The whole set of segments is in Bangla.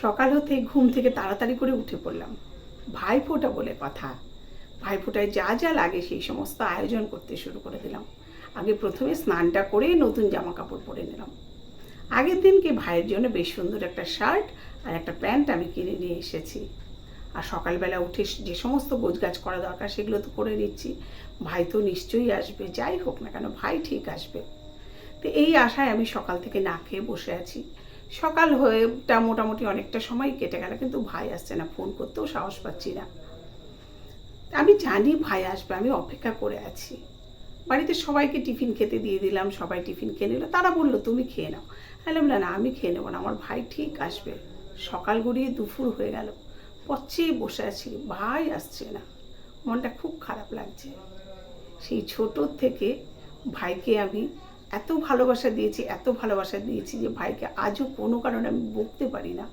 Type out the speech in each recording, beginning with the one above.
সকাল হতে ঘুম থেকে তাড়াতাড়ি করে উঠে পড়লাম। ভাইফোঁটা বলে কথা। ভাইফোঁটায় যা যা লাগে সেই সমস্ত আয়োজন করতে শুরু করে দিলাম। আগে প্রথমে স্নানটা করে নতুন জামা কাপড় পরে নিলাম। আগের দিনকে ভাইয়ের জন্য বেশ সুন্দর একটা শার্ট আর একটা প্যান্ট আমি কিনে নিয়ে এসেছি। আর সকালবেলা উঠে যে সমস্ত গোছগাছ করা দরকার সেগুলো তো করে নিচ্ছি। ভাই তো নিশ্চয়ই আসবে, যাই হোক না কেন, ভাই ঠিক আসবে। তো এই আশায় আমি সকাল থেকে না খেয়ে বসে আছি। সকাল হয়েটা মোটামুটি অনেকটা সময় কেটে গেল, কিন্তু ভাই আসছে না, ফোন করতেও সাহস পাচ্ছি না। আমি জানি ভাই আসবে, আমি অপেক্ষা করে আছি। বাড়িতে সবাইকে টিফিন খেতে দিয়ে দিলাম, সবাই টিফিন খেয়ে নিল, তারা বলল, তুমি খেয়ে নাও। বললাম, না না, আমি খেয়ে নেব না, আমার ভাই ঠিক আসবে। সকাল গড়িয়ে দুপুর হয়ে গেল পচেই বসে আছি, ভাই আসছে না, মনটা খুব খারাপ লাগছে। সেই ছোট থেকে ভাইকে আমি এত ভালোবাসা দিয়েছি, এত ভালোবাসা দিয়েছি যে ভাইকে আজও কোনো কারণে আমি বকতে পারি না।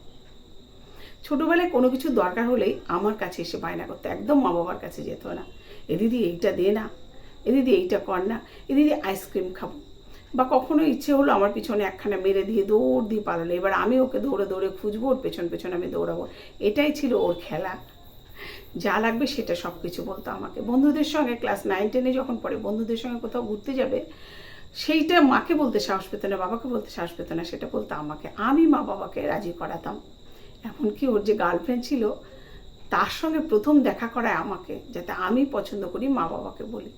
ছোটোবেলায় কোনো কিছু দরকার হলেই আমার কাছে এসে বায়না করতো, একদম মা বাবার কাছে যেত না। এ দিদি, এইটা দে না। এ দিদি, এইটা কর না। এ দিদি, আইসক্রিম খাব। বা কখনো ইচ্ছে হলো আমার পিছনে একখানা মেরে দিয়ে দৌড় দিয়ে পালালো, এবার আমি ওকে দৌড়ে দৌড়ে খুঁজবো, ওর পেছন পেছন আমি দৌড়াবো। এটাই ছিল ওর খেলা। যা লাগবে সেটা সব কিছু বলতো আমাকে। বন্ধুদের সঙ্গে ক্লাস নাইন, টেনে যখন পড়ে, বন্ধুদের সঙ্গে কোথাও ঘুরতে যাবে সেইটা মাকে বলতে সাহস পেত না, বাবাকে বলতে সাহস পেত না, সেটা বলতো আমাকে। আমি মা বাবাকে রাজি করাতাম। এমনকি ওর যে গার্লফ্রেন্ড ছিল, তার সঙ্গে প্রথম দেখা করায় আমাকে, যাতে আমি পছন্দ করি মা বাবাকে বলি।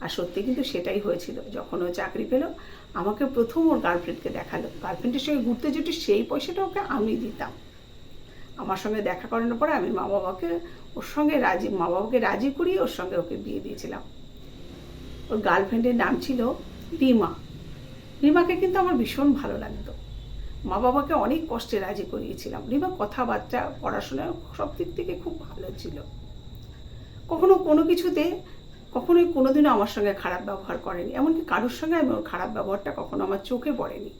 আর সত্যি কিন্তু সেটাই হয়েছিল। যখন ও চাকরি পেল, আমাকে প্রথম ওর গার্লফ্রেন্ডকে দেখাল। গার্লফ্রেন্ডের সঙ্গে ঘুরতে যেটি, সেই পয়সাটা ওকে আমি দিতাম। আমার সঙ্গে দেখা করানোর পরে আমি মা বাবাকে, ওর সঙ্গে রাজি, মা বাবাকে রাজি করিয়ে ওর সঙ্গে ওকে বিয়ে দিয়েছিলাম। ওর গার্লফ্রেন্ডের নাম ছিল রিমা রিমাকে কিন্তু আমার ভীষণ ভালো লাগতো। মা বাবাকে অনেক কষ্টে রাজি করিয়েছিলাম। রিমা কথাবার্তা, পড়াশোনা সব দিক থেকে খুব ভালো ছিল। কখনো কোনো কিছুতে, কখনোই কোনোদিনও আমার সঙ্গে খারাপ ব্যবহার করেনি। এমনকি কারোর সঙ্গে আমি ওর খারাপ ব্যবহারটা কখনো আমার চোখে পড়েনি।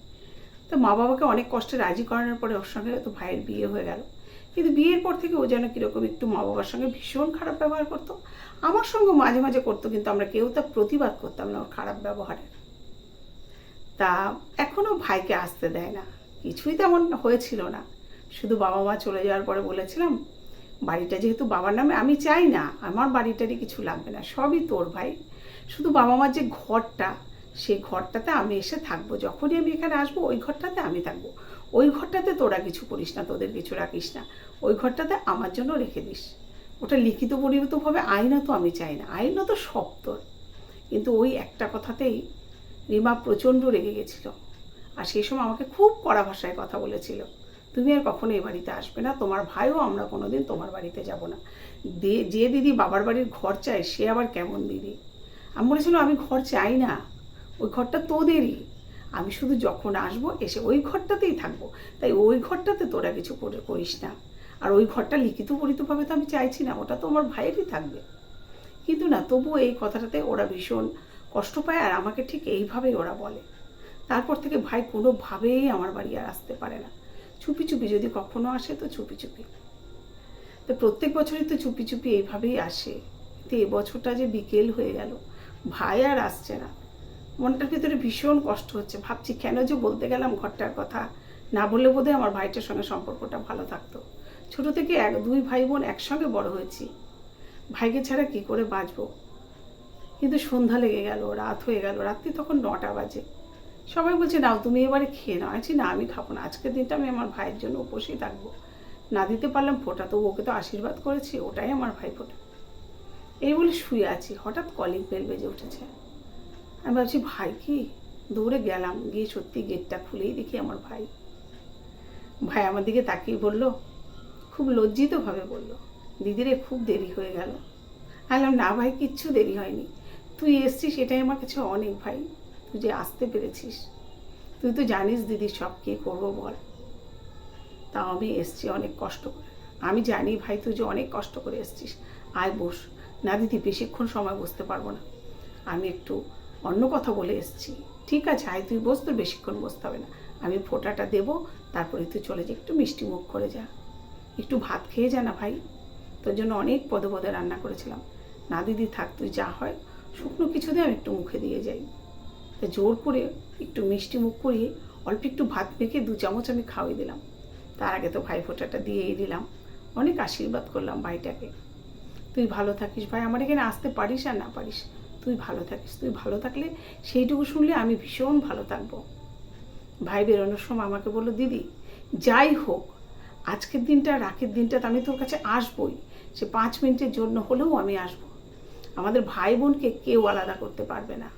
তো মা বাবাকে অনেক কষ্টে রাজি করানোর পরে ওর সঙ্গে তো ভাইয়ের বিয়ে হয়ে গেল। কিন্তু বিয়ের পর থেকে ও যেন কীরকম একটু মা বাবার সঙ্গে ভীষণ খারাপ ব্যবহার করতো। আমার সঙ্গে মাঝে মাঝে করতো, কিন্তু আমরা কেউ তার প্রতিবাদ করতাম না ওর খারাপ ব্যবহারের তা এখনও ভাইকে আসতে দেয় না, কিছুই তেমন হয়েছিল না। শুধু বাবা মা চলে যাওয়ার পরে বলেছিলাম, বাড়িটা যেহেতু বাবার নামে আমি চাই না, আমার বাড়িটারই কিছু লাগবে না, সবই তোর ভাই। শুধু বাবা মার যে ঘরটা, সেই ঘরটাতে আমি এসে থাকব। যখনই আমি এখানে আসব, ওই ঘরটাতে আমি থাকব। ওই ঘরটাতে তোরা কিছু করিস না, তোদের কিছু রাখিস না। ওই ঘরটাতে আমার জন্য রেখে দিস। ওটা লিখিত পরিমিতভাবে আইনত আমি চাই না আইনত সব তোর। কিন্তু ওই একটা কথাতেই রিমা প্রচণ্ড রেগে গেছিল। আর সেই সময় আমাকে খুব কড়া ভাষায় কথা বলেছিল। তুমি আর কখনো এই বাড়িতে আসবে না, তোমার ভাইও আমরা কোনোদিন তোমার বাড়িতে যাব না। যে দিদি বাবার বাড়ির ঘর চায়, সে আবার কেমন দিদি? আমি বলেছিলাম, আমি ঘর চাই না। ওই ঘরটা তোদেরই। আমি শুধু যখন আসব এসে ওই ঘরটাতেই থাকব। তাই ওই ঘরটাতে তোরা কিছু করে করিস না। আর ওই ঘরটা লিখিত পরিতভাবে তো আমি চাইছি না, ওটা তো আমার ভাইয়েরই থাকবে। কিন্তু না, তবুও এই কথাটাতে ওরা ভীষণ কষ্ট পায় আর আমাকে ঠিক এইভাবেই ওরা বলে। তারপর থেকে ভাই কোনোভাবেই আমার বাড়ি আর আসতে পারে না। চুপি চুপি, যদি কখনো আসে তো চুপি চুপি। তো প্রত্যেক বছরই তো চুপি চুপি এইভাবেই আসে। তো এবছরটা যে বিকেল হয়ে গেল, ভাই আর আসছে না। মনটার ভিতরে ভীষণ কষ্ট হচ্ছে। ভাবছি কেন যে বলতে গেলাম ঘরটার কথা। না বললে বোধহয় আমার ভাইটার সঙ্গে সম্পর্কটা ভালো থাকতো। ছোট থেকে এক, দুই ভাই বোন একসঙ্গে বড় হয়েছি। ভাইকে ছাড়া কি করে বাঁচবো? কিন্তু সন্ধ্যা লেগে গেল, রাত হয়ে গেল, রাত্রি তখন নটা বাজে। সবাই বলছে, নাও, তুমি এবারে খেয়ে নাও। আছি না, আমি খাব না। আজকের দিনটা আমি আমার ভাইয়ের জন্য উপসেই থাকব। না দিতে পারলাম ফোটা, তো ওকে তো আশীর্বাদ করেছি, ওটাই আমার ভাই ফোটা এই বলে শুয়ে আছি। হঠাৎ কলিং বেল বেজে উঠেছে। আমি ভাবছি, ভাই কি? দৌড়ে গেলাম, গিয়ে সত্যি গেটটা খুলেই দেখি আমার ভাই। ভাই আমার দিকে তাকিয়ে বলল, খুব লজ্জিতভাবে বলল, দিদিরে খুব দেরি হয়ে গেল। আলাম না ভাই, কিচ্ছু দেরি হয়নি। তুই এসছিস, এটাই আমার কাছে অনেক ভাই। তুই যে আসতে পেরেছিস, তুই তো জানিস দিদি সব কে করব বল। তা আমি এসছি অনেক কষ্ট করে। আমি জানি ভাই, তুই যে অনেক কষ্ট করে এসছিস। আয় বস। না দিদি, বেশিক্ষণ সময় বসতে পারব না। আমি একটু অন্য কথা বলে এসছি। ঠিক আছে, আয়, তুই বস, তোর বেশিক্ষণ বসতে হবে না। আমি ফোটাটা দেবো, তারপরে তুই চলে যা, একটু মিষ্টি মুখ করে যা। একটু ভাত খেয়ে যা না ভাই। তোর জন্য অনেক পদে পদে রান্না করেছিলাম। না দিদি থাক, তুই যা হয়, শুকনো কিছু দিয়ে আমি একটু মুখে দিয়ে যাই। তা জোর করে একটু মিষ্টি মুখ করিয়ে অল্প একটু ভাত মেখে দু চামচ আমি খাওয়াই দিলাম। তার আগে তো ভাই ফোঁটাটা দিয়েই দিলাম। অনেক আশীর্বাদ করলাম ভাইটাকে। তুই ভালো থাকিস ভাই, আমার এখানে আসতে পারিস আর না পারিস। তুই ভালো থাকিস, তুই ভালো থাকলে সেইটুকু শুনলে আমি ভীষণ ভালো থাকব। ভাই বেরোনোর সময় আমাকে বলল, দিদি, যাই হোক, আজকের দিনটা রাখের দিনটা আমি তোর কাছে আসবই। সে পাঁচ মিনিটের জন্য হলেও আমি আসব। আমাদের ভাই বোনকে কেউ আলাদা করতে পারবে না।